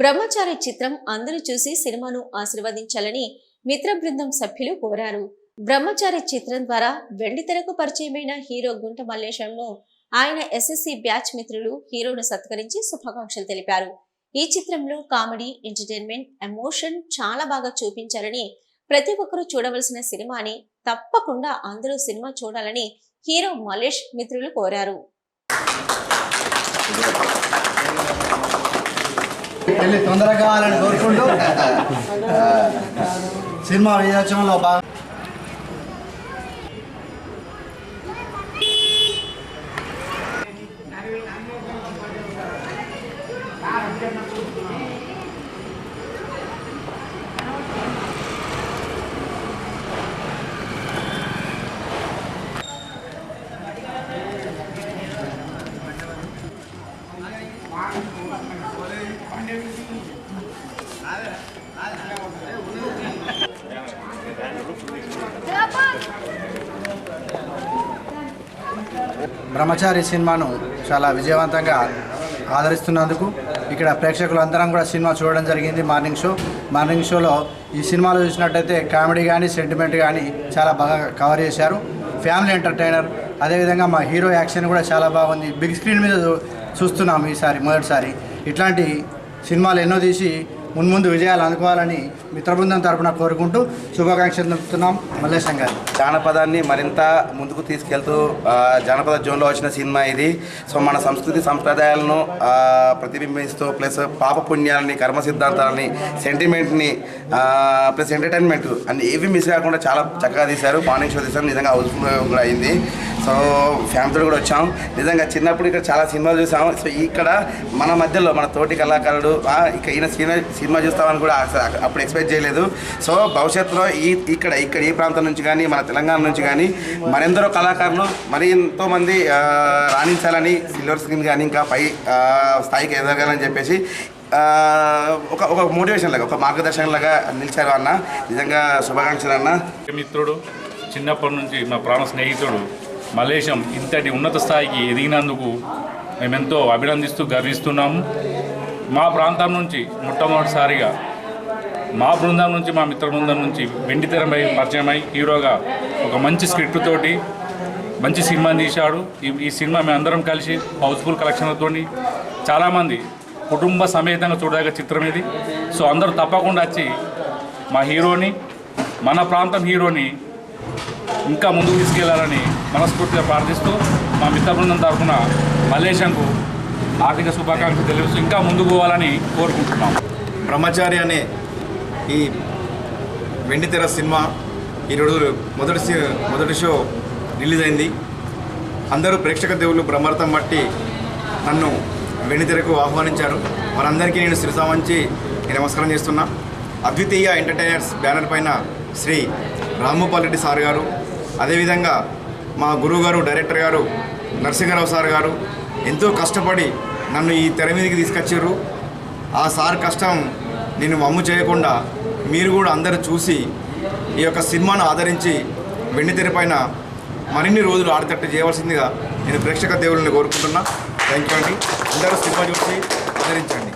బ్రహ్మచారి చిత్రం అందరూ చూసి సినిమాను ఆశీర్వదించాలని మిత్ర బృందం సభ్యులు కోరారు. బ్రహ్మచారి చిత్రం ద్వారా వెండితెరకు పరిచయమైన హీరో గుంట మల్లేశంను ఆయన ఎస్ఎస్సి బ్యాచ్ మిత్రులు హీరోను సత్కరించి శుభాకాంక్షలు తెలిపారు. ఈ చిత్రంలో కామెడీ ఎంటర్టైన్మెంట్ ఎమోషన్ చాలా బాగా చూపించారని ప్రతి ఒక్కరూ చూడవలసిన సినిమాని తప్పకుండా అందరూ సినిమా చూడాలని హీరో మలేష్ మిత్రులు కోరారు. వెళ్ళి తొందరగా కావాలని కోరుకుంటూ సినిమా విజయోత్సవంలో బాగా Thank you. బ్రహ్మచారి సినిమాను చాలా విజయవంతంగా ఆదరిస్తున్నందుకు ఇక్కడ ప్రేక్షకులందరం కూడా సినిమా చూడడం జరిగింది మార్నింగ్ షో. మార్నింగ్ షోలో ఈ సినిమాలో చూసినట్టయితే కామెడీ కానీ సెంటిమెంట్ కానీ చాలా బాగా కవర్ చేశారు. ఫ్యామిలీ ఎంటర్టైనర్ అదేవిధంగా మా హీరో యాక్షన్ కూడా చాలా బాగుంది. బిగ్ స్క్రీన్ మీద చూస్తున్నాము ఈసారి మొదటిసారి. ఇట్లాంటి సినిమాలు ఎన్నో తీసి మున్ముందు విజయాలు అందుకోవాలని మిత్రబృందం తరపున కోరుకుంటూ శుభాకాంక్షలు తెలుపుతున్నాం మల్లేశం గారు జానపదాన్ని మరింత ముందుకు తీసుకెళ్తూ జానపద జోన్లో వచ్చిన సినిమా ఇది. సో మన సంస్కృతి సంప్రదాయాలను ప్రతిబింబిస్తూ ప్లస్ పాప పుణ్యాలని కర్మ సిద్ధాంతాలని సెంటిమెంట్ని ప్లస్ ఎంటర్టైన్మెంట్ అన్ని ఏవి మిస్ కాకుండా చాలా చక్కగా తీశారు. మార్నింగ్ షో తీశారు. నిజంగా హౌస్ఫుల్ కూడా అయింది. సో ఫ్యామిలీతో కూడా వచ్చాం. నిజంగా చిన్నప్పుడు ఇక్కడ చాలా సినిమాలు చూసాం. సో ఇక్కడ మన మధ్యలో మన తోటి కళాకారుడు ఇక ఈయన సినిమా సినిమా చూస్తామని కూడా అప్పుడు ఎక్స్పెక్ట్ చేయలేదు. సో భవిష్యత్తులో ఈ ఇక్కడ ఇక్కడ ఈ ప్రాంతం నుంచి కానీ మన తెలంగాణ నుంచి కానీ మరెందరో కళాకారులు మరి ఎంతోమంది రాణించాలని సిల్వర్ స్క్రీన్ కానీ ఇంకా పై స్థాయికి ఎదగాలని చెప్పేసి ఒక ఒక మోటివేషన్ లాగా ఒక మార్గదర్శకం లాగా నిలిచారు అన్న. నిజంగా శుభాకాంక్షలు అన్న. మిత్రుడు చిన్నప్పటి నుంచి మా ప్రాణ స్నేహితుడు. మలేషం ఇంతటి ఉన్నత స్థాయికి ఎదిగినందుకు మేమెంతో అభినందిస్తూ గర్విస్తున్నాము. మా ప్రాంతం నుంచి మొట్టమొదటిసారిగా మా బృందం నుంచి మా మిత్ర బృందం నుంచి వెండి తెరపై పరిచయమై హీరోగా ఒక మంచి స్క్రిప్ట్ తోటి మంచి సినిమా తీశాడు. ఈ ఈ సినిమా మేము అందరం కలిసి హౌస్ఫుల్ కలెక్షన్లతో చాలామంది కుటుంబ సమేతంగా చూడదగ్గ చిత్రం ఇది. సో అందరూ తప్పకుండా వచ్చి మా హీరోని మన ప్రాంతం హీరోని ఇంకా ముందుకు తీసుకెళ్ళాలని మనస్ఫూర్తిగా ప్రార్థిస్తూ మా మిత్ర బృందం తరఫున మల్లేశంకు ఆర్థిక శుభాకాంక్షలు తెలియజేస్తూ ఇంకా ముందుకు పోవాలని కోరుకుంటున్నాం. బ్రహ్మచారి అనే ఈ వెండితెర సినిమా ఈ రోజు మొదటి మొదటి షో రిలీజ్ అయింది అందరూ ప్రేక్షక దేవుళ్ళు బ్రహ్మర్థం బట్టి నన్ను వెండితెరకు ఆహ్వానించారు. వారందరికీ నేను శిరసావంచి నేను నమస్కారం చేస్తున్నా. అద్వితీయ ఎంటర్టైనర్స్ బ్యానర్ పైన శ్రీ రామ్మోపాల్ రెడ్డి సార్ గారు అదేవిధంగా మా గురువు గారు డైరెక్టర్ గారు నరసింహరావు సార్ గారు ఎంతో కష్టపడి నన్ను ఈ తెర మీదకి తీసుకొచ్చారు. ఆ సార్ కష్టం నేను వమ్ము చేయకుండా మీరు కూడా అందరూ చూసి ఈ యొక్క సినిమాను ఆదరించి వెండితెర పైన మరిన్ని రోజులు ఆడతట్టు చేయవలసిందిగా నేను ప్రేక్షక దేవుళ్ళని కోరుకుంటున్నా. థ్యాంక్ యూ అండి. అందరూ సినిమా చూసి ఆదరించండి.